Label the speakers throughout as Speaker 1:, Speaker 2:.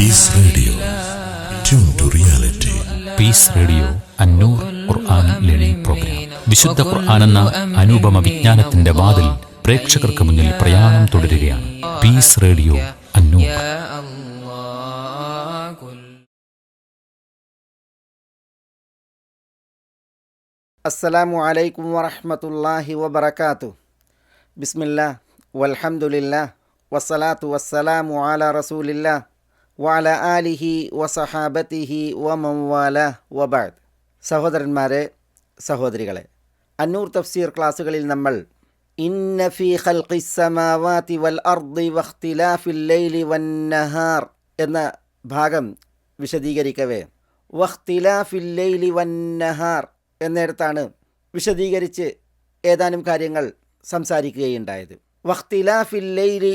Speaker 1: Peace radio tune to reality
Speaker 2: peace radio Annoor Quran learning programme വിശുദ്ധ ഖുർആൻ എന്ന അനുപമ വിജ്ഞാനത്തിന്റെ വാതിൽ പ്രേക്ഷകർക്ക് മുന്നിൽ പ്രയാണം തുടരുകയാണ്.
Speaker 3: Peace radio Annoor.
Speaker 4: അസ്സലാമു അലൈക്കും വറഹ്മത്തുള്ളാഹി വബറകാതു. ബിസ്മില്ലാ വൽഹംദുലില്ലാ വസ്സലാത്തു വസ്സലാമു അലാ റസൂലില്ലാ വഅല ആലിഹി വസഹാബത്തിഹി വമംവാല വബാദ് സഹോദരന്മാരെ സഹോദരികളെ അന്നൂർ തഫ്സീർ ക്ലാസ്സുകളിൽ നമ്മൾ ഇന്ന ഫീ സമാവാതി വൽ അർദി വഖ്തിലാഫിൽ ലൈലി എന്ന ഭാഗം വിശദീകരിക്കവേ. വഖ്തിലാഫിൽ ലൈലി എന്നിടത്താണ് വിശദീകരിച്ച് ഏതാനും കാര്യങ്ങൾ സംസാരിക്കുകയുണ്ടായത്. വഖ്തിലാഫിൽ ലൈലി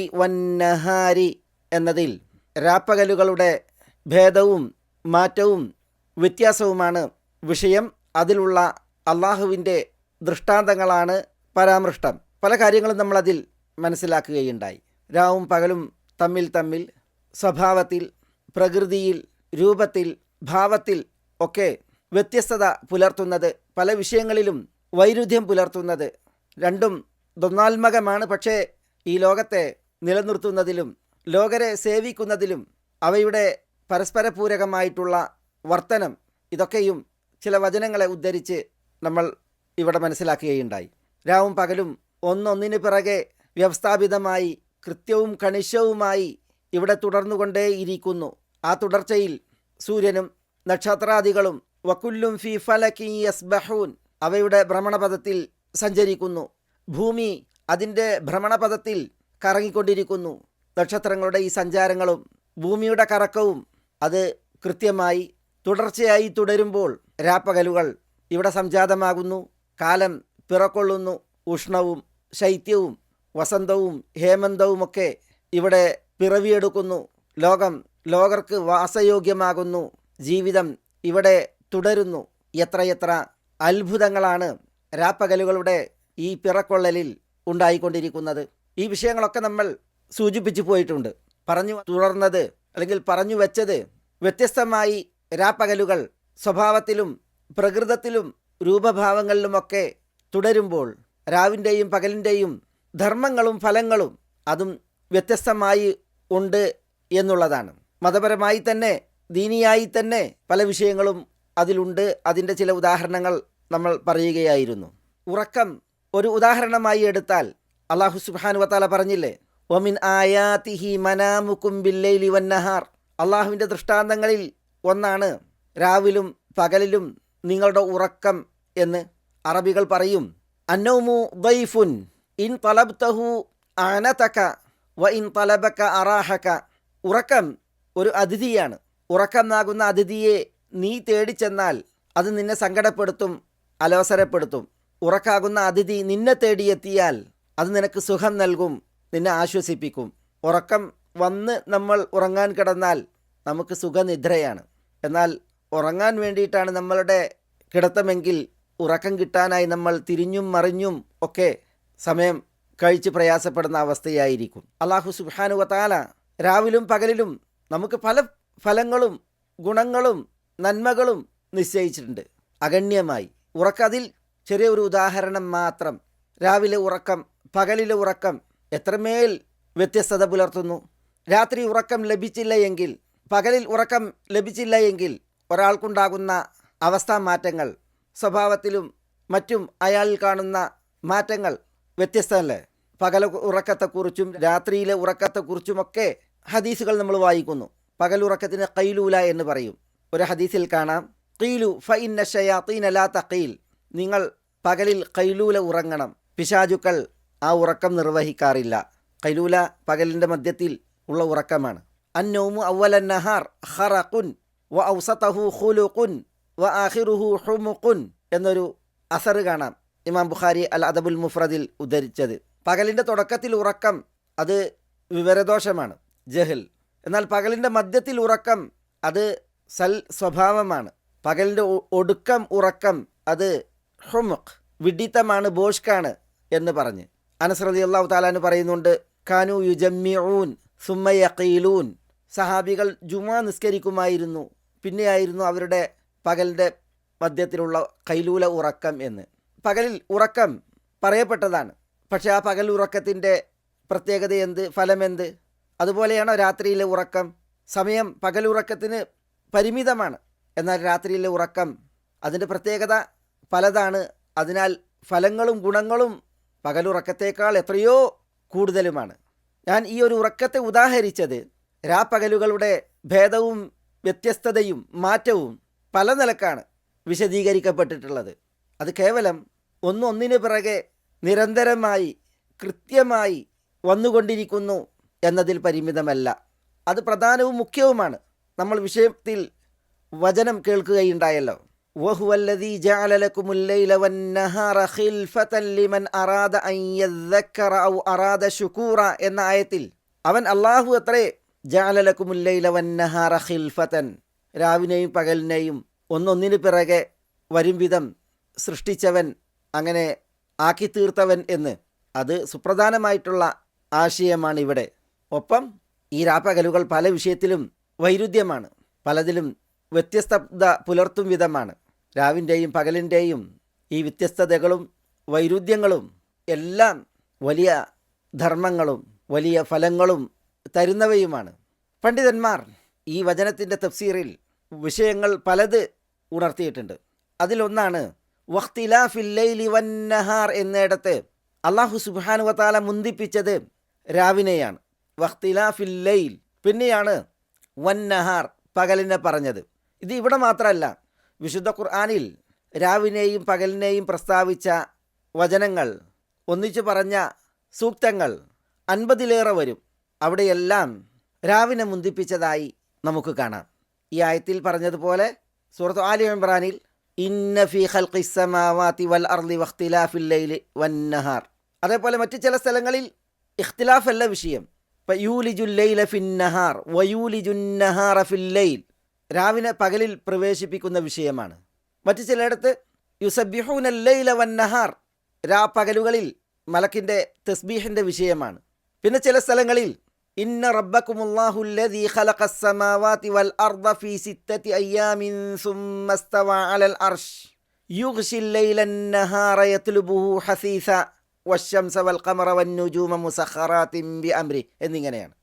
Speaker 4: എന്നതിൽ രാപ്പകലുകളുടെ ഭേദവും മാറ്റവും വ്യത്യാസവുമാണ് വിഷയം. അതിലുള്ള അള്ളാഹുവിന്റെ ദൃഷ്ടാന്തങ്ങളാണ് പരാമൃഷ്ടം. പല കാര്യങ്ങളും നമ്മളതിൽ മനസ്സിലാക്കുകയുണ്ടായി. രാവും പകലും തമ്മിൽ തമ്മിൽ സ്വഭാവത്തിൽ പ്രകൃതിയിൽ രൂപത്തിൽ ഭാവത്തിൽ ഒക്കെ വ്യത്യസ്തത പുലർത്തുന്നത് പല വിഷയങ്ങളിലും വൈരുദ്ധ്യം പുലർത്തുന്നത് രണ്ടും ദ്വന്നാത്മകമാണ് പക്ഷേ ഈ ലോകത്തെ നിലനിർത്തുന്നതിലും ലോകരെ സേവിക്കുന്നതിലും അവയുടെ പരസ്പരപൂരകമായിട്ടുള്ള വർത്തനം ഇതൊക്കെയും ചില വചനങ്ങളെ ഉദ്ധരിച്ച് നമ്മൾ ഇവിടെ മനസ്സിലാക്കുകയുണ്ടായി. രാവും പകലും ഒന്നൊന്നിന് പിറകെ വ്യവസ്ഥാപിതമായി കൃത്യവും കണിശവുമായി ഇവിടെ തുടർന്നുകൊണ്ടേയിരിക്കുന്നു. ആ തുടർച്ചയിൽ സൂര്യനും നക്ഷത്രാദികളും വക്കുല്ലും ഫി ഫലക്കി യസ്ബഹൂൻ അവയുടെ ഭ്രമണപഥത്തിൽ സഞ്ചരിക്കുന്നു. ഭൂമി അതിന്റെ ഭ്രമണപഥത്തിൽ കറങ്ങിക്കൊണ്ടിരിക്കുന്നു. നക്ഷത്രങ്ങളുടെ ഈ സഞ്ചാരങ്ങളും ഭൂമിയുടെ കറക്കവും അത് കൃത്യമായി തുടർച്ചയായി തുടരുമ്പോൾ രാപ്പകലുകൾ ഇവിടെ സംജാതമാകുന്നു. കാലം പിറക്കൊള്ളുന്നു. ഉഷ്ണവും ശൈത്യവും വസന്തവും ഹേമന്തവുമൊക്കെ ഇവിടെ പിറവിയെടുക്കുന്നു. ലോകം ലോകർക്ക് വാസയോഗ്യമാകുന്നു. ജീവിതം ഇവിടെ തുടരുന്നു. എത്രയെത്ര അത്ഭുതങ്ങളാണ് രാപ്പകലുകളുടെ ഈ പിറക്കൊള്ളലിൽ ഉണ്ടായിക്കൊണ്ടിരിക്കുന്നത്. ഈ വിഷയങ്ങളൊക്കെ നമ്മൾ സൂചിപ്പിച്ചു പോയിട്ടുണ്ട്. പറഞ്ഞു തുടർന്നത് അല്ലെങ്കിൽ പറഞ്ഞു വെച്ചത് വ്യത്യസ്തമായി രാപ്പകലുകൾ സ്വഭാവത്തിലും പ്രകൃതത്തിലും രൂപഭാവങ്ങളിലുമൊക്കെ തുടരുമ്പോൾ രാവിന്റെയും പകലിന്റെയും ധർമ്മങ്ങളും ഫലങ്ങളും അതും വ്യത്യസ്തമായി ഉണ്ട് എന്നുള്ളതാണ്. മതപരമായി തന്നെ ദീനിയായി തന്നെ പല വിഷയങ്ങളും അതിലുണ്ട്. അതിന്റെ ചില ഉദാഹരണങ്ങൾ നമ്മൾ പറയുകയായിരുന്നു. ഉറക്കം ഒരു ഉദാഹരണമായി എടുത്താൽ അള്ളാഹു സുബാനുവത്താല പറഞ്ഞില്ലേ? ഒമിൻ ആയാതിഹി മനാമുക്കും ബില്ലൈലി വന്നഹാർ. അള്ളാഹുവിന്റെ ദൃഷ്ടാന്തങ്ങളിൽ ഒന്നാണ് രാവിലും പകലിലും നിങ്ങളുടെ ഉറക്കം എന്ന് അറബികൾ പറയും. അന്നൗമു ദൈഫുൻ ഇൻ തലബ്തഹു അനതക വ ഇൻ തലബക്ക അറാഹക. ഉറക്കം ഒരു അതിഥിയാണ്. ഉറക്കമാകുന്ന അതിഥിയെ നീ തേടിച്ചെന്നാൽ അത് നിന്നെ സങ്കടപ്പെടുത്തും അലോസരപ്പെടുത്തും. ഉറക്കാകുന്ന അതിഥി നിന്നെ തേടിയെത്തിയാൽ അത് നിനക്ക് സുഖം നൽകും നിന്നെ ആശ്വസിപ്പിക്കും. ഉറക്കം വന്ന് നമ്മൾ ഉറങ്ങാൻ കിടന്നാൽ നമുക്ക് സുഖനിദ്രയാണ്. എന്നാൽ ഉറങ്ങാൻ വേണ്ടിയിട്ടാണ് നമ്മളുടെ കിടത്തമെങ്കിൽ ഉറക്കം കിട്ടാനായി നമ്മൾ തിരിഞ്ഞും മറിഞ്ഞും ഒക്കെ സമയം കഴിച്ച് പ്രയാസപ്പെടുന്ന അവസ്ഥയായിരിക്കും. അള്ളാഹു സുബാനു വത്താല രാവിലും പകലിലും നമുക്ക് പല ഫലങ്ങളും ഗുണങ്ങളും നന്മകളും നിശ്ചയിച്ചിട്ടുണ്ട്. അഗണ്യമായി. ഉറക്കതിൽ ചെറിയൊരു ഉദാഹരണം മാത്രം. രാവിലെ ഉറക്കം പകലിലെ ഉറക്കം എത്രമേൽ വ്യത്യസ്തത പുലർത്തുന്നു. രാത്രി ഉറക്കം ലഭിച്ചില്ല എങ്കിൽ പകലിൽ ഉറക്കം ലഭിച്ചില്ല എങ്കിൽ ഒരാൾക്കുണ്ടാകുന്ന അവസ്ഥാ മാറ്റങ്ങൾ സ്വഭാവത്തിലും മറ്റും അയാളിൽ കാണുന്ന മാറ്റങ്ങൾ വ്യത്യസ്തമല്ലേ? പകൽ ഉറക്കത്തെക്കുറിച്ചും രാത്രിയിലെ ഉറക്കത്തെക്കുറിച്ചുമൊക്കെ ഹദീസുകൾ നമ്മൾ വായിക്കുന്നു. പകൽ ഉറക്കത്തിന് കൈലൂല എന്ന് പറയും. ഒരു ഹദീസിൽ കാണാം. കീലു ഫൈൻ നഷയാ തീനലാ തഖീൽ. നിങ്ങൾ പകലിൽ കൈലൂല ഉറങ്ങണം. പിശാചുക്കൾ ആ ഉറക്കം നിർവഹിക്കാറില്ല. കൈലൂല പകലിന്റെ മധ്യത്തിൽ ഉള്ള ഉറക്കമാണ്. അന്നോമു അവല നഹാർ ഹറഖുൻ വ ഔസതഹു ഖുലുഖുൻ വ ആഖിറുഹു ഹുമുഖുൻ എന്നൊരു അസർ കാണാം ഇമാം ബുഖാരി അൽ അദബുൽ മുഫ്രദിൽ ഉദ്ധരിച്ചത്. പകലിന്റെ തുടക്കത്തിൽ ഉറക്കം അത് വിവരദോഷമാണ് ജഹൽ. എന്നാൽ പകലിന്റെ മധ്യത്തിൽ ഉറക്കം അത് സൽ സ്വഭാവമാണ്. പകലിന്റെ ഒടുക്കം ഉറക്കം അത് ഹുമുഖ് വിഡിത്തമാണ് ബോഷ്കാണ് എന്ന് പറഞ്ഞ്. അനസ്രതി അള്ളാഹു താലാന് പറയുന്നുണ്ട് കാനു യുജമ്മിഊൻ സുമ്മയഖീലൂൻ സഹാബികൾ ജുമാ നിസ്കരിക്കുമായിരുന്നു പിന്നെയായിരുന്നു അവരുടെ പകലിന്റെ മധ്യത്തിലുള്ള കൈലൂല ഉറക്കം എന്ന്. പകലിൽ ഉറക്കം പറയപ്പെട്ടതാണ് പക്ഷേ ആ പകൽ ഉറക്കത്തിന്റെ പ്രത്യേകത എന്ത് ഫലമെന്ത് അതുപോലെയാണോ രാത്രിയിലെ ഉറക്കം? സമയം പകലുറക്കത്തിന് പരിമിതമാണ് എന്നാൽ രാത്രിയിലെ ഉറക്കം അതിന്റെ പ്രത്യേകത പലതാണ് അതിനാൽ ഫലങ്ങളും ഗുണങ്ങളും പകലുറക്കത്തേക്കാൾ എത്രയോ കൂടുതലുമാണ്. ഞാൻ ഈ ഒരു ഉറക്കത്തെ ഉദാഹരിച്ചത് രാപ്പകലുകളുടെ ഭേദവും വ്യത്യസ്തതയും മാറ്റവും പല നിലക്കാണ് വിശദീകരിക്കപ്പെട്ടിട്ടുള്ളത്. അത് കേവലം ഒന്നൊന്നിനു പിറകെ നിരന്തരമായി കൃത്യമായി വന്നുകൊണ്ടിരിക്കുന്നു എന്നതിൽ പരിമിതമല്ല. അത് പ്രധാനവും മുഖ്യവുമാണ്. നമ്മൾ വിഷയത്തിൽ വചനം കേൾക്കുകയുണ്ടായല്ലോ. വഹുവല്ലദീ جعل لكم الليل والنهار خلفة لمن أراد أن يذكر أو أراد شكورا എന്ന ആയത്തിൽ. അവൻ അല്ലാഹു അത്രേ ജഅല ഉല്ലയില ലൈല വന്നഹാറ ഖിൽഫതൻ. രാവിനെയും പകലിനെയും ഒന്നൊന്നിനു പിറകെ വരും വിധം സൃഷ്ടിച്ചവൻ അങ്ങനെ ആക്കി തീർത്തവൻ എന്ന്. അത് സുപ്രധാനമായിട്ടുള്ള ആശയമാണ് ഇവിടെ. ഒപ്പം ഈ രാപ്പകലുകൾ പല വിഷയത്തിലും വൈരുദ്ധ്യമാണ്. പലതിലും വ്യത്യസ്തത പുലർത്തും വിധമാണ്. രാവിന്റെയും പകലിന്റെയും ഈ വ്യത്യസ്തതകളും വൈരുദ്ധ്യങ്ങളും എല്ലാം വലിയ ധർമ്മങ്ങളും വലിയ ഫലങ്ങളും തരുന്നവയുമാണ്. പണ്ഡിതന്മാർ ഈ വചനത്തിന്റെ തഫ്സീറിൽ വിഷയങ്ങൾ പലത് ഉണർത്തിയിട്ടുണ്ട്. അതിലൊന്നാണ് വഖ്തിലാഫില്ലൈലി വന്നഹാർ എന്നിടത്ത് അള്ളാഹു സുബാനു വത്താല മുന്തിപ്പിച്ചത് രാവിനെയാണ്. വഖ്തിലാഫില്ലൈൽ പിന്നെയാണ് വന്നഹാർ പകലിനെ പറഞ്ഞത്. ഇത് ഇവിടെ മാത്രമല്ല വിശുദ്ധ ഖുർആാനിൽ രാവിനെയും പകലിനെയും പ്രസ്താവിച്ച വചനങ്ങൾ ഒന്നിച്ചു പറഞ്ഞ സൂക്തങ്ങൾ അൻപതിലേറെ വരും. അവിടെയെല്ലാം രാവിനെ മുന്തിപ്പിച്ചതായി നമുക്ക് കാണാം. ഈ ആയത്തിൽ പറഞ്ഞതുപോലെ സൂറത്ത് ആലി ഇമ്രാനിൽ ഇന്ന ഫി ഖൽഖി വൽ അർളി വഖ്തിലാഫിൽ ലൈലി അതേപോലെ മറ്റു ചില സ്ഥലങ്ങളിൽ ഇഖ്തിലാഫ് വിഷയം. ഇപ്പം യൂലിജുൽ ലൈല ഫിൻ നഹാർ വയൂലിജുൻ ഫിൽ ലൈൽ. രാവിനെ പകലിൽ പ്രവേശിപ്പിക്കുന്ന വിഷയമാണ്. മറ്റു ചിലയിടത്ത് യുസബിഹൂന ലൈല വൻ നഹാർ രാ പകലുകളിൽ മലക്കിന്റെ തസ്ബീഹിന്റെ വിഷയമാണ്. പിന്നെ ചില സ്ഥലങ്ങളിൽ ഇന്ന റബ്ബക്കുമുല്ലാഹുല്ലദീ വൽ അർദ ഫീ സിത്തതി അലൽ വൽ ഖമറ വൻ ബി അംരി എന്നിങ്ങനെയാണ്.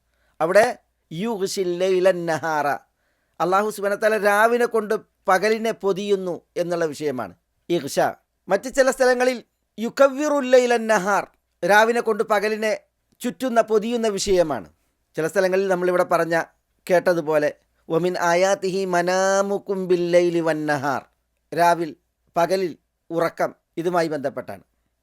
Speaker 4: അവിടെ യുഗ്ശിൽ ലൈലൻ നഹാറ അള്ളാഹു സുബനത്തല രാവിനെ കൊണ്ട് പകലിനെ പൊതിയുന്നു എന്നുള്ള വിഷയമാണ്. ഇർഷ മറ്റ് ചില സ്ഥലങ്ങളിൽ യുക്കവ്വിറുല്ലൈലൻ നഹാർ രാവിനെ കൊണ്ട് പകലിനെ ചുറ്റുന്ന പൊതിയുന്ന വിഷയമാണ്. ചില സ്ഥലങ്ങളിൽ നമ്മളിവിടെ പറഞ്ഞ കേട്ടതുപോലെ ഒമിൻ ആയാത്തിഹി മനാമുക്കും ബില്ലൈലി വന്നഹാർ രാവിൽ പകലിൽ ഉറക്കം ഇതുമായി ബന്ധപ്പെട്ടാണ്.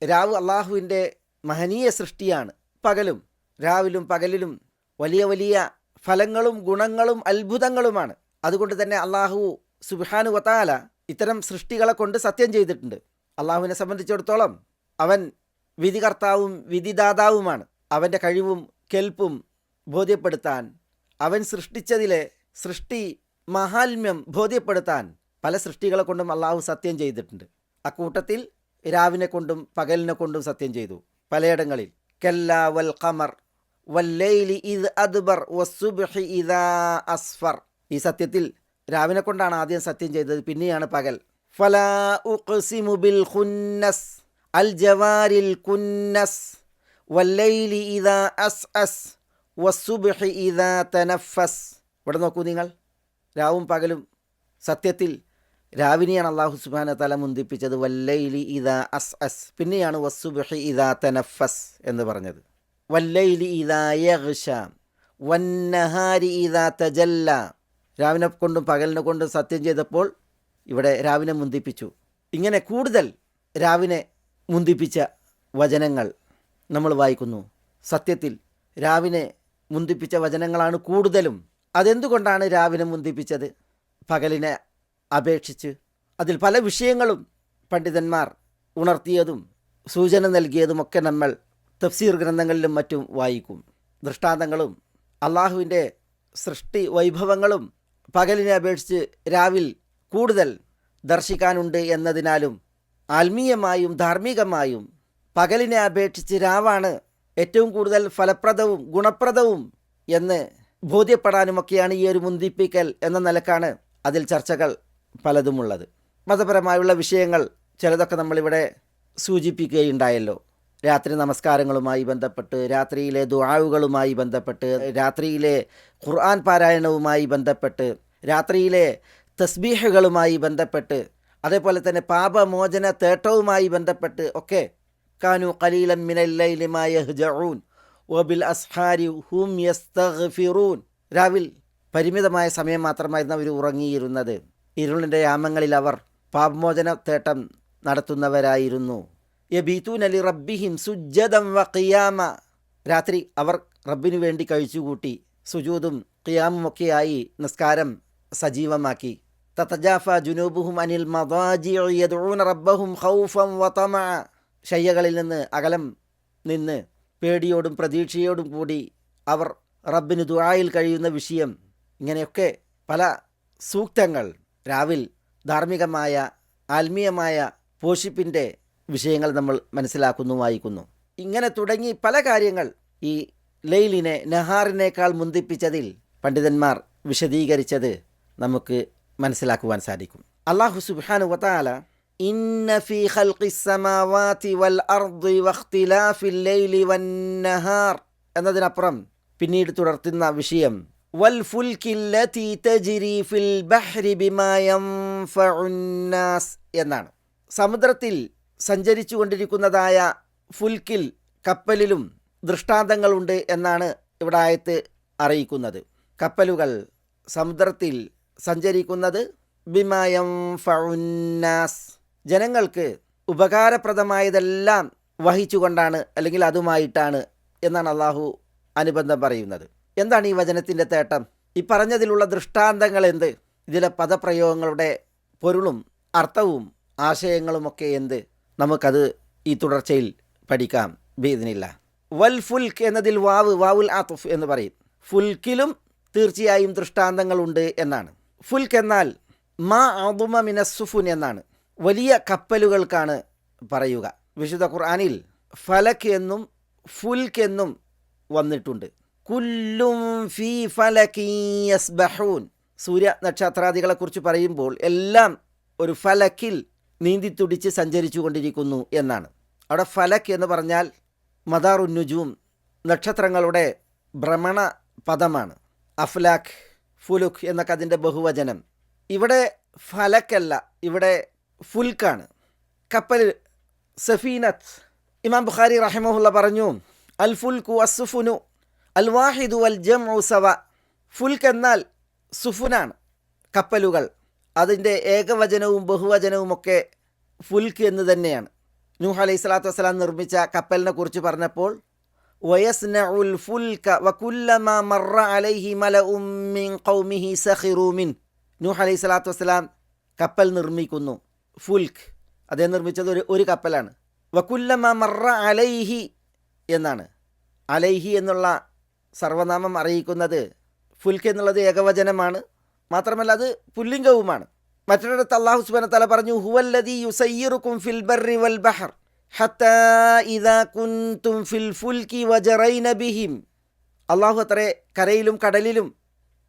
Speaker 4: രാവ് അള്ളാഹുവിന്റെ മഹനീയ സൃഷ്ടിയാണ്. പകലും രാവിലും പകലിലും വലിയ വലിയ ഫലങ്ങളും ഗുണങ്ങളും അത്ഭുതങ്ങളുമാണ്. അതുകൊണ്ട് തന്നെ അള്ളാഹു സുബാനു വത്താല ഇത്തരം സൃഷ്ടികളെ കൊണ്ട് സത്യം ചെയ്തിട്ടുണ്ട്. അള്ളാഹുവിനെ സംബന്ധിച്ചിടത്തോളം അവൻ വിധികർത്താവും വിധിദാതാവുമാണ്. അവന്റെ കഴിവും കെൽപ്പും ബോധ്യപ്പെടുത്താൻ അവൻ സൃഷ്ടിച്ചതിലെ സൃഷ്ടി മഹാത്മ്യം ബോധ്യപ്പെടുത്താൻ പല സൃഷ്ടികളെ കൊണ്ടും അള്ളാഹു സത്യം ചെയ്തിട്ടുണ്ട്. അക്കൂട്ടത്തിൽ രാവിനെ കൊണ്ടും പകലിനെ കൊണ്ടും സത്യം ചെയ്തു. പലയിടങ്ങളിൽ കല്ല വൽ ഖമർ വല്ലൈലി ഇത് അദ്ബർ വസ്സുബ്ഹി ഇദാ അസ്ഫർ ഈ സത്യത്തിൽ രാവിനെ കൊണ്ടാണ് ആദ്യം സത്യം ചെയ്തത് പിന്നെയാണ് പകൽ. ഖുന്നസ് അൽ ജവാരിൽ തനഫസ്. ഇവിടെ നോക്കൂ നിങ്ങൾ രാവും പകലും സത്യത്തിൽ രാവിനെയാണ് അള്ളാഹു സുബാന തല മുന്തിപ്പിച്ചത് വല്ലൈലി ഇദാ അസ് അസ്. പിന്നെയാണ് വസ്സുബഹി ഇദാ തനഫസ് എന്ന് പറഞ്ഞത്. വല്ലൈലി ഇതാ യഹ്ഷ വന്നഹാരി ഇദാ തജല്ല രാവിനെ കൊണ്ടും പകലിനെ കൊണ്ടും സത്യം ചെയ്തപ്പോൾ ഇവിടെ രാവിനെ മുന്തിപ്പിച്ചു. ഇങ്ങനെ കൂടുതൽ രാവിനെ മുന്തിപ്പിച്ച വചനങ്ങൾ നമ്മൾ വായിക്കുന്നു. സത്യത്തിൽ രാവിനെ മുന്തിപ്പിച്ച വചനങ്ങളാണ് കൂടുതലും. അതെന്തുകൊണ്ടാണ് രാവിനെ മുന്തിപ്പിച്ചത്? പകലിനെ അപേക്ഷിച്ച് അതിൽ പല വിഷയങ്ങളും പണ്ഡിതന്മാർ ഉണർത്തിയതും സൂചന നൽകിയതുമൊക്കെ നമ്മൾ തഫ്സീർ ഗ്രന്ഥങ്ങളിലും മറ്റും വായിക്കും. ദൃഷ്ടാന്തങ്ങളും അള്ളാഹുവിന്റെ സൃഷ്ടി വൈഭവങ്ങളും പകലിനെ അപേക്ഷിച്ച് രാവിൽ കൂടുതൽ ദർശിക്കാനുണ്ട് എന്നതിനാലും ആത്മീയമായും ധാർമ്മികമായും പകലിനെ അപേക്ഷിച്ച് രാവാണ് ഏറ്റവും കൂടുതൽ ഫലപ്രദവും ഗുണപ്രദവും എന്ന് ബോധ്യപ്പെടാനുമൊക്കെയാണ് ഈ ഒരു മുന്തിപ്പിക്കൽ എന്ന നിലക്കാണ് അതിൽ ചർച്ചകൾ പലതുമുള്ളത്. മതപരമായുള്ള വിഷയങ്ങൾ ചിലതൊക്കെ നമ്മളിവിടെ സൂചിപ്പിക്കുകയുണ്ടായല്ലോ. രാത്രി നമസ്കാരങ്ങളുമായി ബന്ധപ്പെട്ട് രാത്രിയിലെ ദുആവുകളുമായി ബന്ധപ്പെട്ട് രാത്രിയിലെ ഖുർആൻ പാരായണവുമായി ബന്ധപ്പെട്ട് രാത്രിയിലെ തസ്ബീഹുകളുമായി ബന്ധപ്പെട്ട് അതേപോലെ തന്നെ പാപമോചന തേട്ടവുമായി ബന്ധപ്പെട്ട് ഒക്കെ കാനു കലീലൻ മിനല്ലൈലിമായ ഹുജഊൻ വബിൽ അസ്ഹാരി ഹും യസ്തഗ്ഫിറൂൻ. രാവിൽ പരിമിതമായ സമയം മാത്രമായിരുന്നു അവർ ഉറങ്ങിയിരുന്നത്. ഇരുളിന്റെ യാമങ്ങളിൽ അവർ പാപമോചന തേട്ടം നടത്തുന്നവരായിരുന്നു. യബീത്തൂൻ അലി റബ്ബിഹിം സുജ്ജദം വ ഖിയാമ. രാത്രി അവർ റബ്ബിനു വേണ്ടി കഴിച്ചുകൂട്ടി സുജൂദും ഖിയാമുമൊക്കെയായി നിസ്കാരം സജീവമാക്കി. തതജാഫ ജുനൂബുഹും അനിൽ മദാജിഉ യദ്ഊന റബ്ബഹും ഖൗഫൻ വതമ ശയ്യകളിൽ നിന്ന് അകലം നിന്ന് പേടിയോടും പ്രതീക്ഷയോടും കൂടി അവർ റബ്ബിന് ദുആയിൽ കഴിയുന്ന വിഷയം. ഇങ്ങനെയൊക്കെ പല സൂക്തങ്ങൾ രാവിൽ ധാർമ്മികമായ ആത്മീയമായ പോഷിപ്പിന്റെ വിഷയങ്ങൾ നമ്മൾ മനസ്സിലാക്കുന്നു വായിക്കുന്നു ഇങ്ങനെ തുടങ്ങി പല കാര്യങ്ങൾ ഈ ലൈലിനെ നെഹാറിനേക്കാൾ മുന്തിപ്പിച്ചതിൽ പണ്ഡിതന്മാർ വിശദീകരിച്ചത് നമുക്ക് മനസ്സിലാക്കുവാൻ സാധിക്കും. അള്ളാഹു സുബാനു വത്താല ഇന്ന ഫീ ഖൽഖിസ് സമാവാതി വൽ അർദി വഖ്തിലാഫിൽ ലൈലി വൻ എന്നതിനപ്പുറം പിന്നീട് തുടർത്തുന്ന വിഷയം വൽ ഫുൽക്കില്ലതി തജ്രി ഫിൽ ബഹ്രി ബിമാ യൻഫഉൻ നാസ് എന്നാണ്. സമുദ്രത്തിൽ സഞ്ചരിച്ചു കൊണ്ടിരിക്കുന്നതായ ഫുൽക്കിൽ കപ്പലിലും ദൃഷ്ടാന്തങ്ങളുണ്ട് എന്നാണ് ഇവിടെ ആയത്ത് അറിയിക്കുന്നത്. കപ്പലുകൾ സമുദ്രത്തിൽ സഞ്ചരിക്കുന്നത് ബിമയം ഫൗന്നാസ് ജനങ്ങൾക്ക് ഉപകാരപ്രദമായതെല്ലാം വഹിച്ചുകൊണ്ടാണ് അല്ലെങ്കിൽ അതുമായിട്ടാണ് എന്നാണ് അള്ളാഹു അനുബന്ധം പറയുന്നത്. എന്താണ് ഈ വചനത്തിന്റെ തേട്ടം? ഈ പറഞ്ഞതിലുള്ള ദൃഷ്ടാന്തങ്ങൾ എന്ത്? ഇതിലെ പദപ്രയോഗങ്ങളുടെ പൊരുളും അർത്ഥവും ആശയങ്ങളുമൊക്കെ എന്ത്? നമുക്കത് ഈ തുടർച്ചയിൽ പഠിക്കാം. ബീദിനില്ല വൽ ഫുൽക്ക് എന്നതിൽ വാവ് വാവുൽ ആത്തുഫ് എന്ന് പറയും. ഫുൽക്കിലും തീർച്ചയായും ദൃഷ്ടാന്തങ്ങളുണ്ട് എന്നാണ്. ഫുൽക്ക് എന്നാൽ മാ അതുമ മിനസുഫുൻ എന്നാണ്. വലിയ കപ്പലുകൾക്കാണ് പറയുക. വിശുദ്ധ ഖുർആാനിൽ ഫലക്ക് എന്നും ഫുൽക്ക് എന്നും വന്നിട്ടുണ്ട്. കുല്ലും ഫി ഫീ ഫലക്കീയസ്ബഹൂൻ സൂര്യ നക്ഷത്രാദികളെക്കുറിച്ച് പറയുമ്പോൾ എല്ലാം ഒരു ഫലക്കിൽ നീന്തിത്തുടിച്ച് സഞ്ചരിച്ചു കൊണ്ടിരിക്കുന്നു എന്നാണ്. അവിടെ ഫലക് എന്ന് പറഞ്ഞാൽ മദാറുന്നുജൂം നക്ഷത്രങ്ങളുടെ ഭ്രമണ പദമാണ്. അഫ്ലാഖ് ഫുലുഖ് എന്നൊക്കെ അതിന്റെ ബഹുവചനം. ഇവിടെ ഫലക്കല്ല ഇവിടെ ഫുൽക്കാണ് കപ്പൽ സഫീനത്ത്. ഇമാം ബുഖാരി റഹിമഹുല്ല പറഞ്ഞു അൽ ഫുൽക്കു അസുഫുനു അൽ വാഹിദു അൽ ജം സവ. ഫുൽക്ക് എന്നാൽ സുഫുനാണ് കപ്പലുകൾ. അതിന്റെ ഏകവചനവും ബഹുവചനവും ഒക്കെ ഫുൽക്ക് എന്ന് തന്നെയാണ്. നൂഹ് അലൈഹി സ്വലാത്തു വസ്സലാം നിർമ്മിച്ച കപ്പലിനെ കുറിച്ച് പറഞ്ഞപ്പോൾ വയസ്നഉൽ ഫുൽക അലൈഹി മലഉം മിൻ ഖൗമിഹി സഖിറു മിൻ. നൂഹ് അലൈഹി സ്വലാത്തു വസ്സലാം കപ്പൽ നിർമ്മിക്കുന്നു. ഫുൽക്ക്. അദ്ദേഹം നിർമ്മിച്ചത് ഒരു ഒരു കപ്പലാണ്. വകുല്ലമാ മറ അലൈഹി എന്നാണ്. അലൈഹി എന്നുള്ള സർവനാമം അറിയിക്കുന്നത് ഫുൽക്ക് എന്നുള്ളത് ഏകവചനമാണ്. മാത്രമല്ല അത് പുല്ലിംഗവുമാണ്. മറ്റൊരിടത്ത് അള്ളാഹു സുബാന തല പറഞ്ഞു ഹുവല്ലതി യുസയ്യിറുക്കും ഫിൽ ബർറി വൽ ബഹർ ഹത്താ ഇദാ കുൻതും ഫിൽ ഫുൽക്കി വജറൈന ബിഹിം. അള്ളാഹു അത്രേ കരയിലും കടലിലും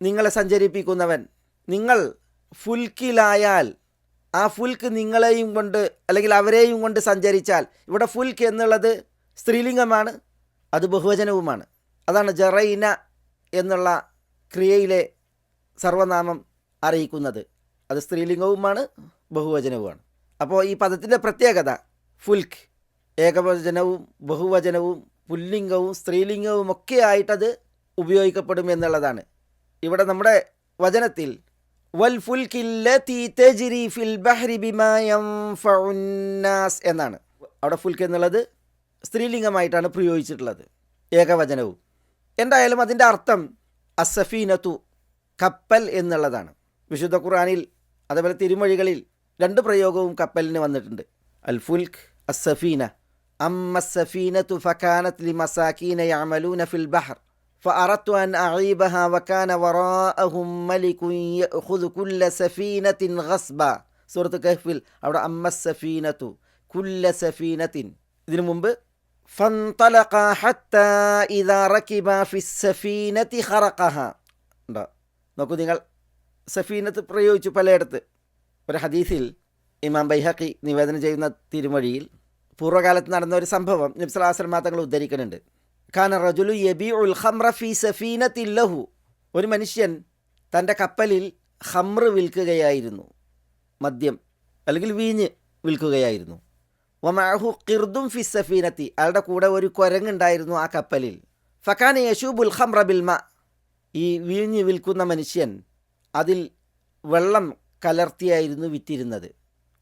Speaker 4: നിങ്ങളെ സഞ്ചരിപ്പിക്കുന്നവൻ. നിങ്ങൾ ഫുൽക്കിലായാൽ ആ ഫുൽക്ക് നിങ്ങളെയും കൊണ്ട് അല്ലെങ്കിൽ അവരെയും കൊണ്ട് സഞ്ചരിച്ചാൽ ഇവിടെ ഫുൽക്ക് എന്നുള്ളത് സ്ത്രീലിംഗമാണ് അത് ബഹുവചനവുമാണ്. അതാണ് ജറൈന എന്നുള്ള ക്രിയയിലെ സർവനാമം അറിയിക്കുന്നത്. അത് സ്ത്രീലിംഗവുമാണ് ബഹുവചനവുമാണ്. അപ്പോൾ ഈ പദത്തിന്റെ പ്രത്യേകത ഫുൽക്ക്. ഏകവചനവും ബഹുവചനവും പുല്ലിംഗവും സ്ത്രീലിംഗവും ഒക്കെ ആയിട്ടത് ഉപയോഗിക്കപ്പെടും എന്നുള്ളതാണ്. ഇവിടെ നമ്മുടെ വചനത്തിൽ വൽ ഫുൽക്കില്ലതി തജ്രി ഫിൽ ബഹ്രി ബിമാ യൻഫഉന്നാസ് എന്നാണ്. അവിടെ ഫുൽക്ക് എന്നുള്ളത് സ്ത്രീലിംഗമായിട്ടാണ് പ്രയോഗിച്ചിട്ടുള്ളത് ഏകവചനവും. എന്തായാലും അതിന്റെ അർത്ഥം അസഫീനത്തു കപ്പൽ എന്നുള്ളതാണ് വിശുദ്ധ ഖുർആനിൽ അതേപോലെ തിരുമൊഴികളിൽ രണ്ട് പ്രയോഗവും കപ്പലിന് വന്നിട്ടുണ്ട് അൽ ഫുൽക്ക് അസഫീന അമ്മ സഫീനത്തു ഫക്കാനത്ത് ലി മസാക്കീന യഅമലൂന ഫിൽ ബഹർ فأردت أن أعيبها وكان وراءهم ملك يأخذ كل سفينة غصبا സൂറത്ത് കഹ്ഫിൽ അവിടെ അമ്മ സഫീനത്തു കുല്ല സഫീനത്തിൻ ഇതിനു മുമ്പ് فانطلقا حتى إذا ركبا في السفينة خرقها ഉണ്ടോ നോക്കൂ നിങ്ങൾ സഫീനത്ത് പ്രയോഗിച്ചു പലയിടത്ത്. ഒരു ഹദീസിൽ ഇമാം ബൈഹക്കി നിവേദനം ചെയ്യുന്ന തിരുമൊഴിയിൽ പൂർവകാലത്ത് നടന്ന ഒരു സംഭവം നിബ്സലാസ്ലമാ തങ്ങൾ ഉദ്ധരിക്കുന്നുണ്ട്. ഖാന റജുലു യബി ഉൽ ഖംറ ഫി സഫീനത്തില്ലഹു ഒരു മനുഷ്യൻ തന്റെ കപ്പലിൽ ഹംറ് വിൽക്കുകയായിരുന്നു. മദ്യം അല്ലെങ്കിൽ വീഞ്ഞ് വിൽക്കുകയായിരുന്നു. വമാഹു കിർദും ഫി സഫീനത്തി. അയാളുടെ കൂടെ ഒരു കുരങ്ങുണ്ടായിരുന്നു ആ കപ്പലിൽ. ഫക്കാന യശൂബുൽ ഖംറ ബിൽമ ഈ വീഞ്ഞ് വിൽക്കുന്ന മനുഷ്യൻ അതിൽ വെള്ളം കലർത്തിയായിരുന്നു വിറ്റിരുന്നത്.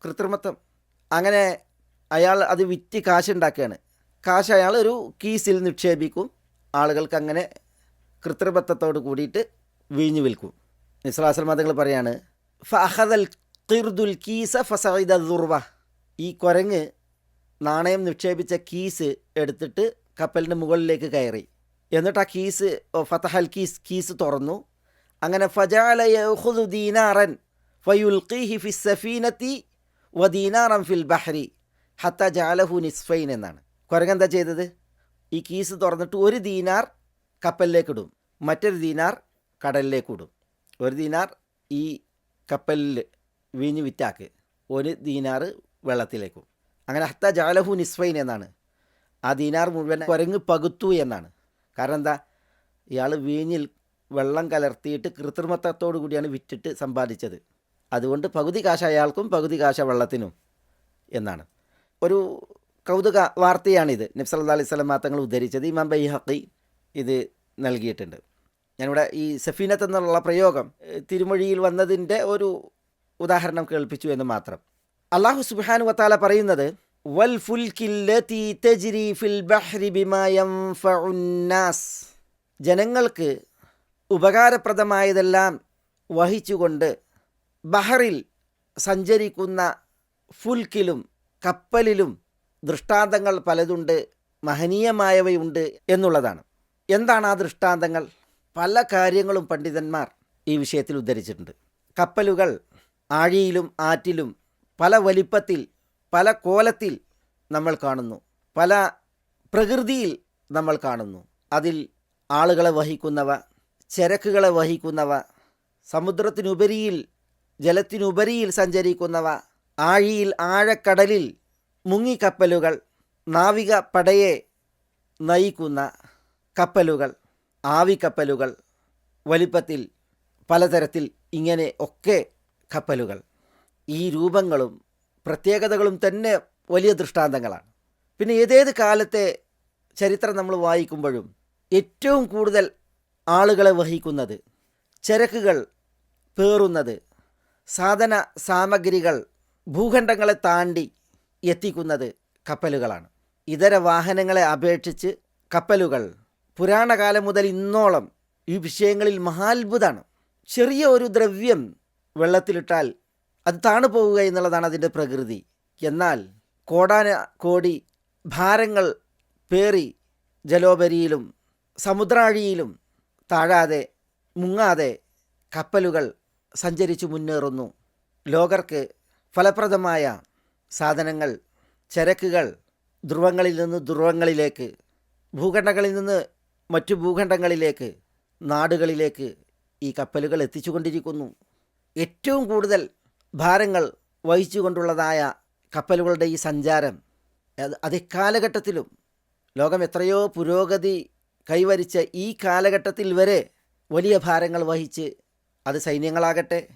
Speaker 4: കൃത്രിമത്വം. അങ്ങനെ അയാൾ അത് വിറ്റ് കാശുണ്ടാക്കുകയാണ്. കാശ് അയാൾ ഒരു കീസിൽ നിക്ഷേപിക്കും. ആളുകൾക്ക് അങ്ങനെ കൃത്രിമത്വത്തോട് കൂടിയിട്ട് വീഞ്ഞു വിൽക്കും. നിസ്ലാസ്ലം മതങ്ങൾ പറയാണ് ഫഹദൽ കിർദുൽ കീസ ഫസൈദ ദുർവ. ഈ കുരങ്ങ് നാണയം നിക്ഷേപിച്ച കീസ് എടുത്തിട്ട് കപ്പലിന്റെ മുകളിലേക്ക് കയറി. എന്നിട്ട് ആ കീസ് ഫതഹൽ കീസ് കീസ് തുറന്നു. അങ്ങനെ ഫജാല യഖുദു ദീനാറൻ സഫീനത്തി വ ഫിൽ ബഹ്രി ഹത്ത ജാലഹു നിസ്ഫൈൻ എന്നാണ്. കുരങ്ങ് എന്താ ചെയ്തത്? ഈ കീസ് തുറന്നിട്ട് ഒരു ദീനാർ കപ്പലിലേക്ക് ഇടും. മറ്റൊരു ദീനാർ കടലിലേക്ക് ഇടും. ഒരു ദീനാർ ഈ കപ്പലിൽ വീഞ്ഞ് വിറ്റാക്ക്. ഒരു ദീനാർ വെള്ളത്തിലേക്കും അങ്ങനെ ഹത്ത ജാലഹു നിസ്ഫൈൻ എന്നാണ്. ആ ദീനാർ മുഴുവൻ കുരങ്ങ് പകുത്തു എന്നാണ്. കാരണം എന്താ ഇയാൾ വീഞ്ഞിൽ വെള്ളം കലർത്തിയിട്ട് കൃത്രിമത്വത്തോടു കൂടിയാണ് വിറ്റിട്ട് സമ്പാദിച്ചത്. അതുകൊണ്ട് പകുതി കാശ അയാൾക്കും പകുതി കാശ വെള്ളത്തിനും എന്നാണ്. ഒരു കൗതുക വാർത്തയാണിത്. നബ്സല്ലാ അലൈഹി സ്വലം തങ്ങൾ ഉദ്ധരിച്ചത് ഇമാം ബൈഹഖി ഇത് നൽകിയിട്ടുണ്ട്. ഞാനിവിടെ ഈ സഫീനത്ത് എന്നുള്ള പ്രയോഗം തിരുമൊഴിയിൽ വന്നതിന്റെ ഒരു ഉദാഹരണം കേൾപ്പിച്ചു എന്ന് മാത്രം. അള്ളാഹു സുബാനു വത്താല പറയുന്നത് ജനങ്ങൾക്ക് ഉപകാരപ്രദമായതെല്ലാം വഹിച്ചുകൊണ്ട് ബഹറിൽ സഞ്ചരിക്കുന്ന ഫുൽക്കിലും കപ്പലിലും ദൃഷ്ടാന്തങ്ങൾ പലതുണ്ട് മഹനീയമായവയുണ്ട് എന്നുള്ളതാണ്. എന്താണ് ആ ദൃഷ്ടാന്തങ്ങൾ? പല കാര്യങ്ങളും പണ്ഡിതന്മാർ ഈ വിഷയത്തിൽ ഉദ്ധരിച്ചിട്ടുണ്ട്. കപ്പലുകൾ ആഴിയിലും ആറ്റിലും പല വലിപ്പത്തിൽ പല കോലത്തിൽ നമ്മൾ കാണുന്നു. പല പ്രകൃതിയിൽ നമ്മൾ കാണുന്നു. അതിൽ ആളുകളെ വഹിക്കുന്നവ ചരക്കുകളെ വഹിക്കുന്നവ സമുദ്രത്തിനുപരിയിൽ ജലത്തിനുപരിയിൽ സഞ്ചരിക്കുന്നവ ആഴിയിൽ ആഴക്കടലിൽ മുങ്ങിക്കപ്പലുകൾ നാവിക പടയെ നയിക്കുന്ന കപ്പലുകൾ ആവിക്കപ്പലുകൾ വലിപ്പത്തിൽ പലതരത്തിൽ ഇങ്ങനെ ഒക്കെ കപ്പലുകൾ. ഈ രൂപങ്ങളും പ്രത്യേകതകളും തന്നെ വലിയ ദൃഷ്ടാന്തങ്ങളാണ്. പിന്നെ ഏതേത് കാലത്തെ ചരിത്രം നമ്മൾ വായിക്കുമ്പോഴും ഏറ്റവും കൂടുതൽ ആളുകളെ വഹിക്കുന്നത് ചരക്കുകൾ പേറുന്നത് സാധന സാമഗ്രികൾ ഭൂഖണ്ഡങ്ങളെ താണ്ടി എത്തിക്കുന്നത് കപ്പലുകളാണ്. ഇതര വാഹനങ്ങളെ അപേക്ഷിച്ച് കപ്പലുകൾ പുരാണകാലം മുതൽ ഇന്നോളം ഈ വിഷയങ്ങളിൽ മഹാത്ഭുതമാണ്. ചെറിയ ഒരു ദ്രവ്യം വെള്ളത്തിലിട്ടാൽ അത് താണു പോവുക എന്നുള്ളതാണ് അതിന്റെ പ്രകൃതി. എന്നാൽ കോടാന കോടി ഭാരങ്ങൾ പേറി ജലോപരിയിലും സമുദ്രാഴിയിലും താഴാതെ മുങ്ങാതെ കപ്പലുകൾ സഞ്ചരിച്ചു മുന്നേറുന്നു. ലോകർക്ക് ഫലപ്രദമായ സാധനങ്ങൾ ചരക്കുകൾ ധ്രുവങ്ങളിൽ നിന്ന് ധ്രുവങ്ങളിലേക്ക് ഭൂഖണ്ഡങ്ങളിൽ നിന്ന് മറ്റു ഭൂഖണ്ഡങ്ങളിലേക്ക് നാടുകളിലേക്ക് ഈ കപ്പലുകൾ എത്തിച്ചുകൊണ്ടിരിക്കുന്നു. ഏറ്റവും കൂടുതൽ ഭാരങ്ങൾ വഹിച്ചുകൊണ്ടുള്ളതായ കപ്പലുകളുടെ ഈ സഞ്ചാരം അതിക്കാലഘട്ടത്തിലും അത് ലോകം എത്രയോ പുരോഗതി കൈവരിച്ച ഈ കാലഘട്ടത്തിൽ വരെ വലിയ ഭാരങ്ങൾ വഹിച്ച് അത് സൈന്യങ്ങളാകട്ടെ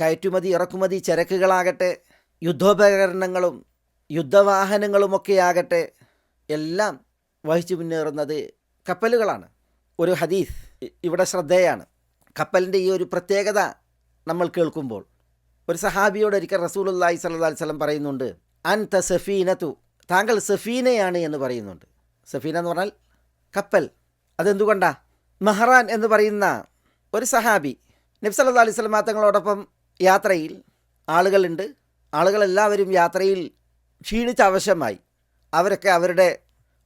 Speaker 4: കയറ്റുമതി ഇറക്കുമതി ചരക്കുകളാകട്ടെ യുദ്ധോപകരണങ്ങളും യുദ്ധവാഹനങ്ങളുമൊക്കെ ആകട്ടെ എല്ലാം വഹിച്ചു മുന്നേറുന്നത് കപ്പലുകളാണ്. ഒരു ഹദീസ് ഇവിടെ ശ്രദ്ധേയാണ്. കപ്പലിന്റെ ഈ ഒരു പ്രത്യേകത നമ്മൾ കേൾക്കുമ്പോൾ ഒരു സഹാബിയോട് ഒരിക്കൽ റസൂലുല്ലാഹി സ്വല്ലല്ലാഹി അലൈഹി വസല്ലം പറയുന്നുണ്ട് അൻത സഫീനതു. താങ്കൾ സഫീനയാണ് എന്ന് പറയുന്നുണ്ട്. സഫീന എന്ന് പറഞ്ഞാൽ കപ്പൽ. അതെന്തുകൊണ്ടാ? മെഹ്റാൻ എന്ന് പറയുന്ന ഒരു സഹാബി. നബ്സല്ലാ അലൈഹി സ്വലം തങ്ങളോടൊപ്പം യാത്രയിൽ ആളുകളുണ്ട്. ആളുകളെല്ലാവരും യാത്രയിൽ ക്ഷീണിച്ച അവശമായി അവരൊക്കെ അവരുടെ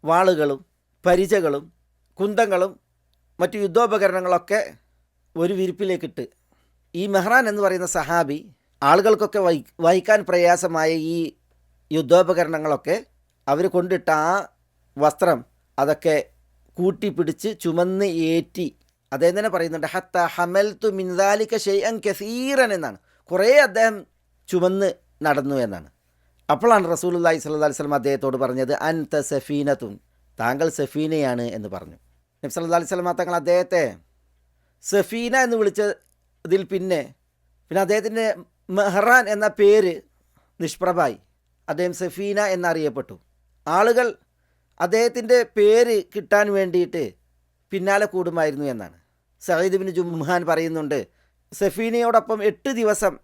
Speaker 4: വാളുകളും പരിചകളും കുന്തങ്ങളും മറ്റു യുദ്ധോപകരണങ്ങളൊക്കെ ഒരു വിരിപ്പിലേക്കിട്ട്. ഈ മെഹ്റാൻ എന്ന് പറയുന്ന സഹാബി ആളുകൾക്കൊക്കെ വഹി വഹിക്കാൻ പ്രയാസമായ ഈ യുദ്ധോപകരണങ്ങളൊക്കെ അവർ കൊണ്ടിട്ട ആ വസ്ത്രം അതൊക്കെ കൂട്ടിപ്പിടിച്ച് ചുമന്ന് ഏറ്റി. അദ്ദേഹം തന്നെ പറയുന്നുണ്ട് ഹത്ത ഹമൽ തു മിൻദാലിക്ക ഷെയ്അൻ കസീറൻ എന്നാണ്. കുറേ അദ്ദേഹം ചുമന്ന് നടന്നു എന്നാണ്. അപ്പോഴാണ് റസൂലുല്ലാഹി അലൈഹി വസല്ലം അദ്ദേഹത്തോട് പറഞ്ഞത് അൻത സഫീനത്തുൻ താങ്കൾ സഫീനയാണ് എന്ന് പറഞ്ഞു. നബ്സ് അലൈഹി വസല്ലം തങ്ങൾ അദ്ദേഹത്തെ സഫീന എന്ന് വിളിച്ചതിൽ പിന്നെ പിന്നെ അദ്ദേഹത്തിന്റെ മെഹ്റാൻ എന്ന പേര് നിഷ്പ്രഭായി. അദ്ദേഹം സഫീന എന്നറിയപ്പെട്ടു. ആളുകൾ അദ്ദേഹത്തിന്റെ പേര് കിട്ടാൻ വേണ്ടിയിട്ട് പിന്നാലെ കൂടുമായിരുന്നു എന്നാണ്. സഹീദ് ബിൻ ജുംഹാൻ പറയുന്നുണ്ട് സഫീനയോടൊപ്പം എട്ട് ദിവസം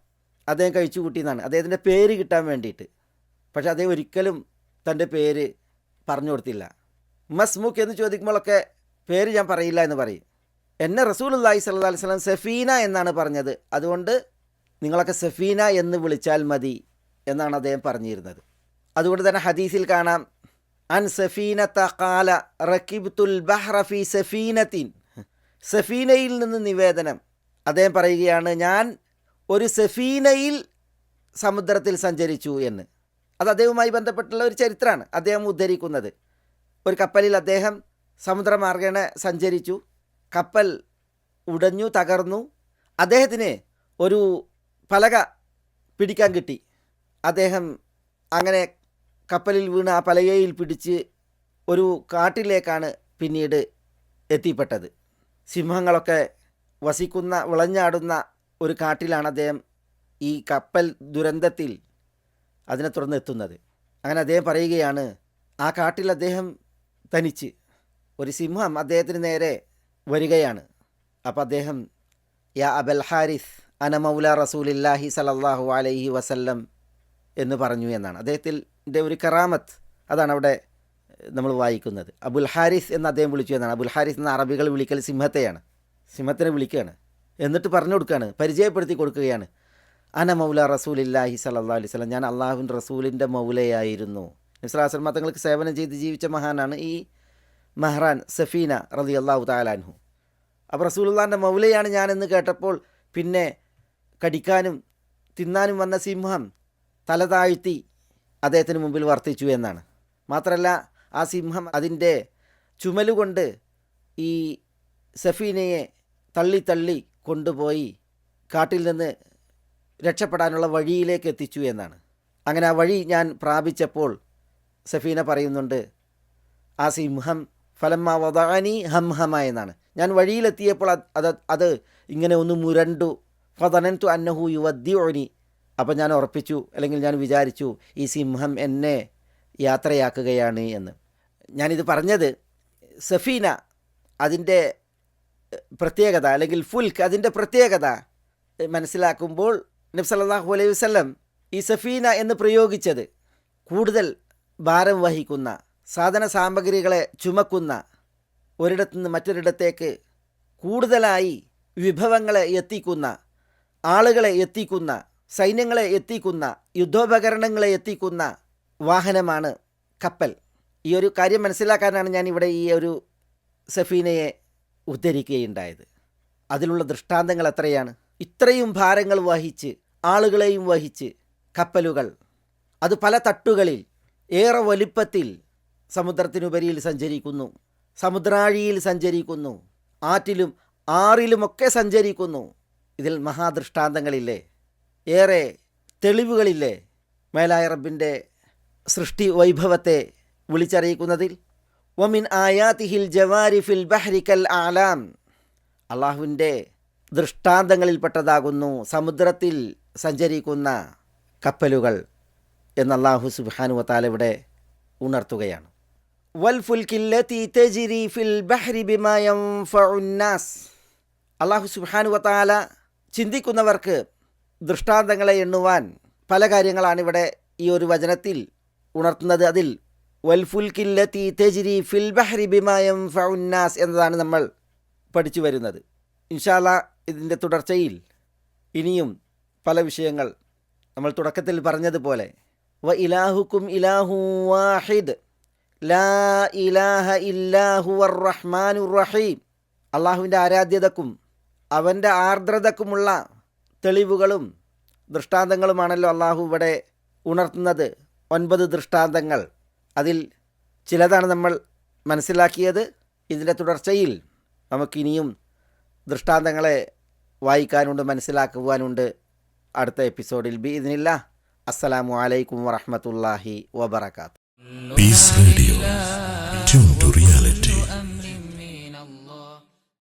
Speaker 4: അദ്ദേഹം കഴിച്ചു കൂട്ടിയെന്നാണ്. അദ്ദേഹത്തിന്റെ പേര് കിട്ടാൻ വേണ്ടിയിട്ട്. പക്ഷെ അദ്ദേഹം ഒരിക്കലും തന്റെ പേര് പറഞ്ഞു കൊടുത്തില്ല. മസ്മുഖ് എന്ന് ചോദിക്കുമ്പോഴൊക്കെ പേര് ഞാൻ പറയില്ല എന്ന് പറയും. എന്നെ റസൂൽ സ്വല്ലല്ലാഹി അലൈഹി വസല്ലം സഫീന എന്നാണ് പറഞ്ഞത്. അതുകൊണ്ട് നിങ്ങളൊക്കെ സഫീന എന്ന് വിളിച്ചാൽ മതി എന്നാണ് അദ്ദേഹം പറഞ്ഞിരുന്നത്. അതുകൊണ്ട് തന്നെ ഹദീസിൽ കാണാം അൻ സഫീന തഖാല റക്കിബ്തുൽ ബഹ്റഫി സഫീനത്തിൻ. സഫീനയിൽ നിന്ന് നിവേദനം. അദ്ദേഹം പറയുകയാണ് ഞാൻ ഒരു സഫീനയിൽ സമുദ്രത്തിൽ സഞ്ചരിച്ചു എന്ന്. അത് അദ്ദേഹവുമായി ബന്ധപ്പെട്ടുള്ള ഒരു ചരിത്രമാണ് അദ്ദേഹം ഉദ്ധരിക്കുന്നത്. ഒരു കപ്പലിൽ അദ്ദേഹം സമുദ്രമാർഗേണ സഞ്ചരിച്ചു. കപ്പൽ ഉടഞ്ഞു തകർന്നു. അദ്ദേഹത്തിന് ഒരു പലക പിടിക്കാൻ കിട്ടി. അദ്ദേഹം അങ്ങനെ കപ്പലിൽ വീണ ആ പലകയിൽ പിടിച്ച് ഒരു കാട്ടിലേക്കാണ് പിന്നീട് എത്തിപ്പെട്ടത്. സിംഹങ്ങളൊക്കെ വസിക്കുന്ന വിളഞ്ഞാടുന്ന ഒരു കാട്ടിലാണ് അദ്ദേഹം ഈ കപ്പൽ ദുരന്തത്തിൽ അതിനെ തുടർന്ന് എത്തുന്നത്. അങ്ങനെ അദ്ദേഹം പറയുകയാണ് ആ കാട്ടിൽ അദ്ദേഹം തനിച്ച് ഒരു സിംഹം അദ്ദേഹത്തിന് നേരെ വരികയാണ്. അപ്പോൾ അദ്ദേഹം യാ അബൽ ഹാരിസ് അന മൗല റസൂലില്ലാഹി സലല്ലാഹു അലൈഹി വസല്ലം എന്ന് പറഞ്ഞു എന്നാണ്. അദ്ദേഹത്തിന്റെ ഒരു കറാമത്ത് അതാണ് അവിടെ നമ്മൾ വായിക്കുന്നത്. അബുൽ ഹാരിസ് എന്ന് അദ്ദേഹം വിളിച്ചു എന്നാണ്. അബുൽ ഹാരിസ് എന്ന അറബികൾ വിളിക്കൽ സിംഹത്തെയാണ്. സിംഹത്തിനെ വിളിക്കുകയാണ്. എന്നിട്ട് പറഞ്ഞു കൊടുക്കുകയാണ് പരിചയപ്പെടുത്തി കൊടുക്കുകയാണ്. അന മൗല റസൂലില്ലാഹി സല്ലാ അലൈഹി സ്വലം ഞാൻ അള്ളാഹുവിൻ റസൂലിന്റെ മൗലയായിരുന്നു. നിസ്ലാസ്ലമ തങ്ങൾക്ക് സേവനം ചെയ്ത് ജീവിച്ച മഹാനാണ് ഈ മെഹ്റാൻ സഫീന റതി അള്ളാഹു താലാൻഹു അപ്പോൾ റസൂലുള്ളാന്റെ മൗലയാണ് ഞാനെന്ന് കേട്ടപ്പോൾ പിന്നെ കടിക്കാനും തിന്നാനും വന്ന സിംഹം തല താഴ്ത്തി അദ്ദേഹത്തിന് മുമ്പിൽ വർത്തിച്ചു എന്നാണ്. മാത്രമല്ല ആ സിംഹം അതിന്റെ ചുമലുകൊണ്ട് ഈ സഫീനയെ തള്ളി തള്ളി കൊണ്ടുപോയി കാട്ടിൽ നിന്ന് രക്ഷപ്പെടാനുള്ള വഴിയിലേക്ക് എത്തിച്ചു എന്നാണ്. അങ്ങനെ ആ വഴി ഞാൻ പ്രാപിച്ചപ്പോൾ സഫീന പറയുന്നുണ്ട് ആ സിംഹം ഫലമ്മ വദാനി ഹംഹമ എന്നാണ്. ഞാൻ വഴിയിലെത്തിയപ്പോൾ അത് അത് ഇങ്ങനെ ഒന്ന് മുരണ്ടു ഫതനന്തു അന്നഹു യുവദ്യോനി അപ്പം ഞാൻ ഉറപ്പിച്ചു അല്ലെങ്കിൽ ഞാൻ വിചാരിച്ചു ഈ സിംഹം എന്നെ യാത്രയാക്കുകയാണ് എന്ന്. ഞാനിത് പറഞ്ഞത് സഫീന അതിന്റെ പ്രത്യേകത അല്ലെങ്കിൽ ഫുൽക്ക് അതിന്റെ പ്രത്യേകത മനസ്സിലാക്കുമ്പോൾ നബ്സല്ലാഹു അലൈഹി വസ്ലം ഈ സഫീന എന്ന് പ്രയോഗിച്ചത് കൂടുതൽ ഭാരം വഹിക്കുന്ന സാധന സാമഗ്രികളെ ചുമക്കുന്ന ഒരിടത്തുനിന്ന് മറ്റൊരിടത്തേക്ക് കൂടുതലായി വിഭവങ്ങളെ എത്തിക്കുന്ന ആളുകളെ എത്തിക്കുന്ന സൈന്യങ്ങളെ എത്തിക്കുന്ന യുദ്ധോപകരണങ്ങളെ എത്തിക്കുന്ന വാഹനമാണ് കപ്പൽ. ഈ ഒരു കാര്യം മനസ്സിലാക്കാനാണ് ഞാൻ ഇവിടെ ഈ ഒരു സഫീനയെ ഉദ്ധരിക്കുകയുണ്ടായത്. അതിലുള്ള ദൃഷ്ടാന്തങ്ങൾ എത്രയാണ്? ഇത്രയും ഭാരങ്ങൾ വഹിച്ച് ആളുകളെയും വഹിച്ച് കപ്പലുകൾ അത് പല തട്ടുകളിൽ ഏറെ വലിപ്പത്തിൽ സമുദ്രത്തിനുപരിയിൽ സഞ്ചരിക്കുന്നു സമുദ്രാഴിയിൽ സഞ്ചരിക്കുന്നു ആറ്റിലും ആറിലുമൊക്കെ സഞ്ചരിക്കുന്നു. ഇതിൽ മഹാദൃഷ്ടാന്തങ്ങളില്ലേ? ഏറെ തെളിവുകളില്ലേ മേലായ റബ്ബിന്റെ സൃഷ്ടി വൈഭവത്തെ വിളിച്ചറിയിക്കുന്നതിൽ? വമിൻ ആയാതിഹിൽ ജവാരിഫിൽ ഫിൽ ബഹ്രിക്കൽ ആലാം. അള്ളാഹുവിന്റെ ദൃഷ്ടാന്തങ്ങളിൽപ്പെട്ടതാകുന്നു സമുദ്രത്തിൽ സഞ്ചരിക്കുന്ന കപ്പലുകൾ എന്ന് അള്ളാഹു സുബാനു വത്താല ഇവിടെ ഉണർത്തുകയാണ്. അള്ളാഹു സുബാനു വത്താല ചിന്തിക്കുന്നവർക്ക് ദൃഷ്ടാന്തങ്ങളെ എണ്ണുവാൻ പല കാര്യങ്ങളാണ് ഇവിടെ ഈ ഒരു വചനത്തിൽ ഉണർത്തുന്നത്. അതിൽ വൽഫുൽക്കില്ലത്തി തെജിരി ഫിൽ ബഹ്രി ബിമായം ഫൗന്നാസ് എന്നതാണ് നമ്മൾ പഠിച്ചു വരുന്നത്. ഇൻഷാല്ല ഇതിന്റെ തുടർച്ചയിൽ ഇനിയും പല വിഷയങ്ങൾ നമ്മൾ തുടക്കത്തിൽ പറഞ്ഞതുപോലെ വ ഇലാഹുക്കും ഇലാഹു വാഹിദ് ലാ ഇലാഹ ഇല്ലാഹു റഹ്മാൻ റഹീം അള്ളാഹുവിന്റെ ആരാധ്യതക്കും അവന്റെ ആർദ്രതക്കുമുള്ള തെളിവുകളും ദൃഷ്ടാന്തങ്ങളുമാണല്ലോ അള്ളാഹു ഇവിടെ ഉണർത്തുന്നത്. ഒൻപത് ദൃഷ്ടാന്തങ്ങൾ. അതിൽ ചിലതാണ് നമ്മൾ മനസ്സിലാക്കിയത്. ഇതിന്റെ തുടർച്ചയിൽ നമുക്കിനിയും ദൃഷ്ടാന്തങ്ങളെ വായിക്കാനുണ്ട് മനസ്സിലാക്കുവാനുണ്ട് അടുത്ത എപ്പിസോഡിൽ. ബി ഇതിനില്ല അസ്സലാമു അലൈക്കും വറഹമത്തല്ലാഹി വബർക്കാത്തു
Speaker 1: Peace റേഡിയോ.